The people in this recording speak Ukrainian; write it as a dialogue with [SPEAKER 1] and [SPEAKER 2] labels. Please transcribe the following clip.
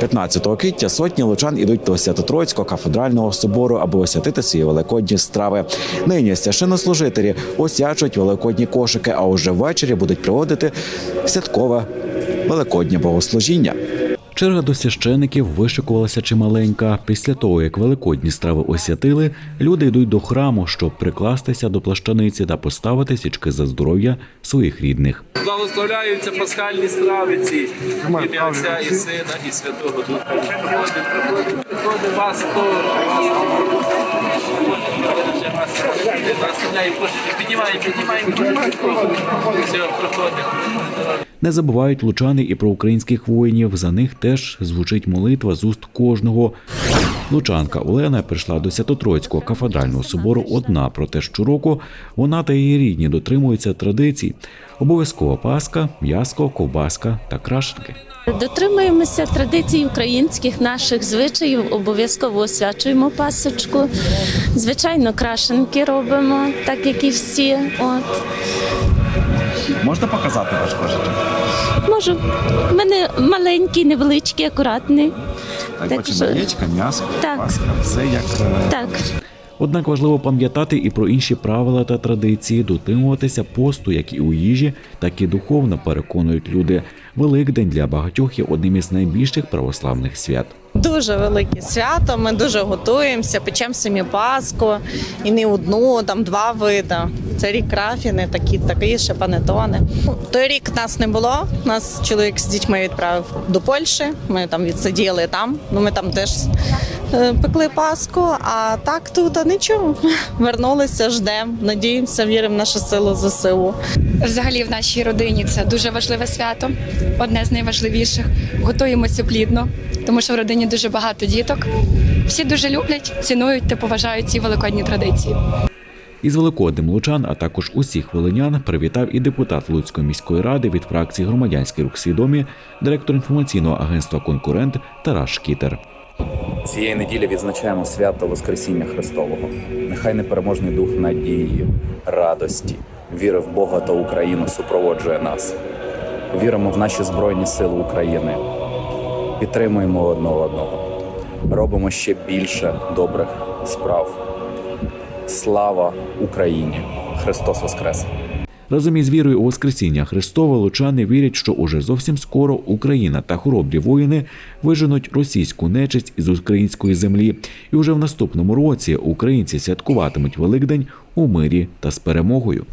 [SPEAKER 1] 15 квітня сотні лучан ідуть до Свято-Троїцького кафедрального собору, аби освятити свої великодні страви. Нині священнослужителі осячують великодні кошики, а уже ввечері будуть проводити святкове великоднє богослужіння. Черга до священиків вишикувалася чималенька. Після того, як великодні страви освятили, люди йдуть до храму, щоб прикластися до плащаниці та поставити січки за здоров'я своїх рідних.
[SPEAKER 2] Благословляються пасхальні страви ці ім'я Отця і Сина, і Святого Духа. Приходить, приходить, приходить вас
[SPEAKER 1] Не забувають лучани і про українських воїнів. За них теж звучить молитва з уст кожного. Лучанка Олена прийшла до Свято-Троїцького кафедрального собору одна, проте щороку вона та її рідні дотримуються традицій. Обов'язкова паска, м'яско, ковбаска та крашенки.
[SPEAKER 3] Дотримуємося традицій українських наших звичаїв, обов'язково освячуємо пасочку. Звичайно, крашенки робимо, так як і всі. От
[SPEAKER 1] Можна показати ваш кошик?
[SPEAKER 3] можу. В мене маленький, невеличкий, акуратний.
[SPEAKER 1] Так,
[SPEAKER 3] Так
[SPEAKER 1] бачимо,
[SPEAKER 3] що-
[SPEAKER 1] яєчка, м'ясо,
[SPEAKER 3] Так.
[SPEAKER 1] паска, все як е,
[SPEAKER 3] Так.
[SPEAKER 1] Однак важливо пам'ятати і про інші правила та традиції, дотримуватися посту, як і у їжі, так і духовно переконують люди. Великдень для багатьох є одним із найбільших православних свят.
[SPEAKER 4] Дуже велике свято. Ми дуже готуємося, печемо самі паску і не одну, там два види. Це рік крафіни, такі, такі ще панетони. Той рік нас не було. Нас чоловік з дітьми відправив до Польщі. Ми там відсиділи там. Ну ми там теж е, пекли паску. А так тут а нічого. Вернулися, ждемо, надіємося, віримо в нашу силу ЗСУ.
[SPEAKER 5] Взагалі в нашій родині це дуже важливе свято, одне з найважливіших. Готуємося плідно, тому що в родині дуже багато діток. Всі дуже люблять, цінують та поважають ці великодні традиції.
[SPEAKER 1] Із Великоднем Лучан, а також усіх волинян привітав і депутат Луцької міської ради від фракції Громадянський рух свідомі, директор інформаційного агентства Конкурент Тарас Шкітер.
[SPEAKER 6] Цієї неділі відзначаємо свято Воскресіння Христового. Нехай непереможний дух надії, радості, віри в Бога та Україну супроводжує нас. Віримо в наші Збройні Сили України. Підтримуємо одне одного. Робимо ще більше добрих справ. Слава Україні! Христос Воскрес!
[SPEAKER 1] Разом із вірою у Воскресіння Христова лучани вірять, що уже зовсім скоро Україна та хоробрі воїни виженуть російську нечисть із української землі, і вже в наступному році українці святкуватимуть Великдень у мирі та з перемогою.